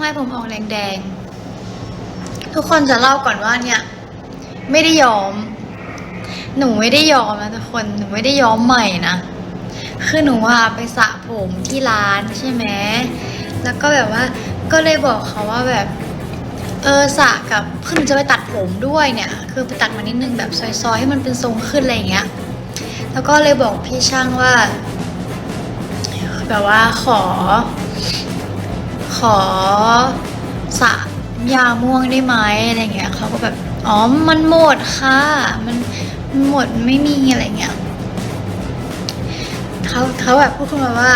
ำไมผมออกแดงๆ ทุกคนจะเล่าก่อนว่าเนี่ย ไม่ได้ยอม หนูไม่ได้ยอมนะทุกคนหนูไม่ได้ยอมใหม่นะคือหนูว่าไปสระผมที่ร้านใช่ไหมแล้วก็แบบว่าก็เลยบอกเขาว่าแบบ เออสระกับคือหนูจะไปตัดผมด้วยเนี่ย คือไปตัดมานิดนึงแบบซอยๆ ให้มันเป็นทรงขึ้นอะไรอย่างเงี้ย แล้วก็เลยบอกพี่ช่างว่า แบบว่าขอ ขอสระยาม่วงได้ไหมอะไรเงี้ยเขาก็แบบอ๋อมันหมดค่ะ มันมันหมดไม่มีอะไรเงี้ยเขาเขาแบบพูดขึ้นมาว่า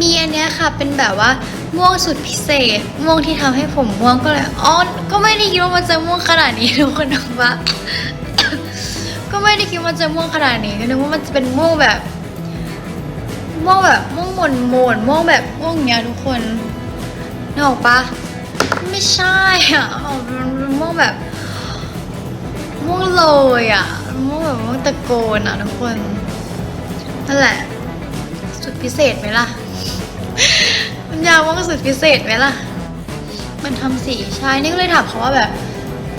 มีอันเนี้ยค่ะเป็นแบบว่าม่วงสุดพิเศษ ม่วงที่ทำให้ผมม่วงก็เลยอ๋อก็ไม่ได้คิดว่ามันจะม่วงขนาดนี้ทุกคนบอกว่าก็ไม่ได้คิดว่าจะม่วงขนาดนี้ก็นึกว่ามันจะเป็นม่วงแบบม่วงแบบม่วงหม่นหม่นม่วงแบบม่วงเนี้ยทุกคน นึกออกปะไม่ใช่อะออมันเป็นม่วงแบบม่วงโรยอะม่วงแบบม่วงตะโกนอะทุกคนนั่นแหละ สุดพิเศษไหมล่ะมันยาวม่วงสุดพิเศษไหมล่ะ มันทำสีใช่นี่ก็เลยถามเขาว่าแบบ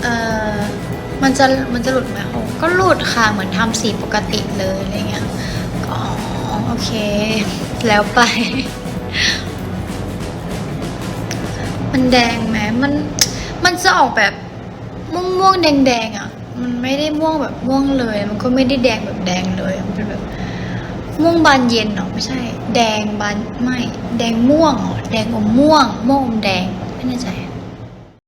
เออมันจะมันจะหลุดไหมเขาก็หลุดค่ะเหมือนทำสีปกติเลยอะไรเงี้ยก็อ๋อโอเค แล้วไป มันแดงไหมมันมันจะออกแบบม่วงม่วงๆแดงแดงๆอะ มันไม่ได้ม่วงแบบม่วงเลย มันก็ไม่ได้แดงแบบแดงเลย มันเป็นแบบม่วงบานเย็นเหรอไม่ใช่ แดงบานไม่ แดงม่วงเหรอแดงอมม่วง ม่วงอมแดงไม่แน่ใจ